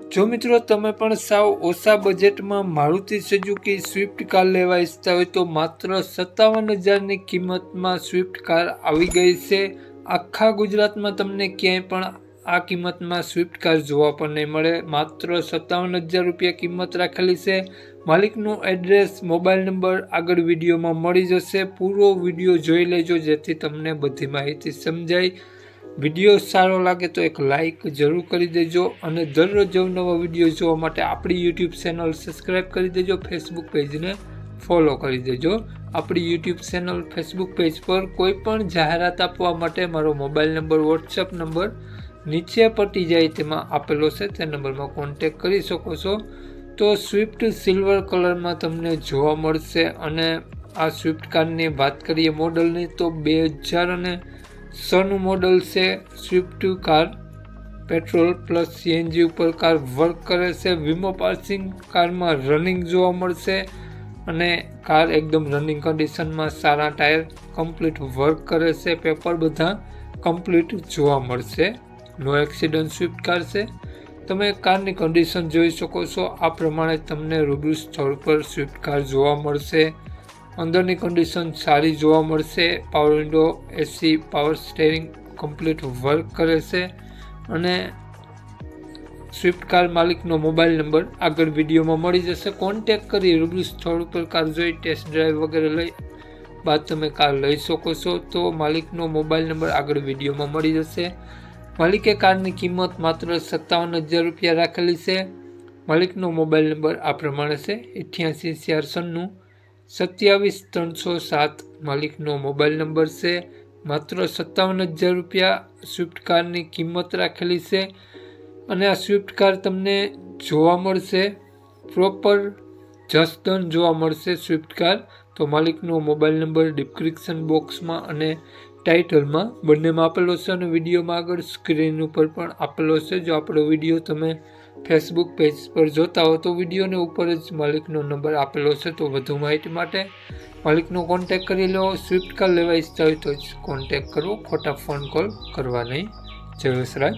જો મિત્રો તમે પણ સાવ ઓછા બજેટમાં મારુતિ સુઝુકી સ્વિફ્ટ કાર લેવા ઈચ્છતા હોય તો માત્ર સત્તાવન હજારની કિંમતમાં સ્વિફ્ટ કાર આવી ગઈ છે. આખા ગુજરાતમાં તમને ક્યાંય પણ આ કિંમતમાં સ્વિફ્ટ કાર જોવા પણ નહીં મળે. માત્ર સત્તાવન હજાર રૂપિયા કિંમત રાખેલી છે. માલિકનું એડ્રેસ, મોબાઈલ નંબર આગળ વિડીયોમાં મળી જશે. પૂરો વીડિયો જોઈ લેજો જેથી તમને બધી માહિતી સમજાય. વીડિયો સારો લાગે તો એક લાઈક જરૂર કરી દેજો અને દરરોજ નવા વીડિયો જોવા માટે આપણી યુટ્યુબ ચેનલ સબસ્ક્રાઈબ કરી દેજો ફેસબુક પેજને ફોલો કરી દેજો. આપણી યુટ્યુબ ચેનલ ફેસબુક પેજ પર કોઈ પણ જાહેરાત આપવા માટે મારો મોબાઈલ નંબર વોટ્સઅપ નંબર નીચે પટી જાય તેમાં આપેલો છે, તે નંબરમાં કોન્ટેક કરી શકો છો. તો સ્વિફ્ટ સિલ્વર કલરમાં તમને જોવા મળશે અને આ સ્વિફ્ટ કારની વાત કરીએ મોડલની તો બે હજાર અને છનું મોડલ છે Swift car petrol plus CNG ઉપર કાર વર્ક કરે છે. વીમો પાર્સિંગ કારમાં રનિંગ જોવા મળશે અને કાર એકદમ રનિંગ કન્ડિશનમાં સારા ટાયર કમ્પ્લીટ વર્ક કરે છે. પેપર બધા કમ્પ્લીટ જોવા મળશે. નો એક્સિડન્ટ સ્વિફ્ટ કાર છે. તમે કારની કન્ડિશન જોઈ શકો છો. આ પ્રમાણે તમને રૂબરૂ સ્થળ પર સ્વિફ્ટ કાર જોવા મળશે. અંદરની કન્ડિશન સારી જોવા મળશે. Power window AC power steering complete work કરે છે. અને સ્વિફ્ટ કાર માલિકનો મોબાઈલ નંબર આગળ વિડીયોમાં મળી જશે. કોન્ટેક કરી રૂબરૂ સ્થળ ઉપર કાર જોઈ ટેસ્ટ ડ્રાઈવ વગેરે લઈ બાદ તમે કાર લઈ શકો છો. તો માલિકનો મોબાઈલ નંબર આગળ વિડીયોમાં મળી જશે. માલિકે કારની કિંમત માત્ર સત્તાવન હજાર રૂપિયા રાખેલી છે. માલિકનો મોબાઈલ નંબર આ પ્રમાણે છે. અઠ્યાસી ચાર સન્નું સત્યાવીસ ત્રણસો સાત માલિકનો મોબાઈલ નંબર છે. માત્ર સત્તાવન હજાર રૂપિયા સ્વિફ્ટ કારની કિંમત રાખેલી છે અને આ સ્વિફ્ટ કાર તમને જોવા મળશે. પ્રોપર જસદન જોવા મળશે સ્વિફ્ટ કાર. તો માલિકનો મોબાઈલ નંબર ડિસ્ક્રિપ્શન બોક્સમાં અને ટાઇટલમાં બંનેમાં આપેલો છે અને વિડીયોમાં આગળ સ્ક્રીન ઉપર પણ આપેલો છે. જો આપણો વીડિયો તમે ફેસબુક પેજ પર જોતા હો તો વિડીયોને ઉપર જ માલિકનો નંબર આપેલો છે. તો વધુ માહિતી માટે માલિકનો કોન્ટેક કરી લો. સ્વિફ્ટ કાર લેવા ઈચ્છતા હોય તો જ કોન્ટેક કરવો. ખોટા ફોન કોલ કરવા નહીં. જય વસરાજ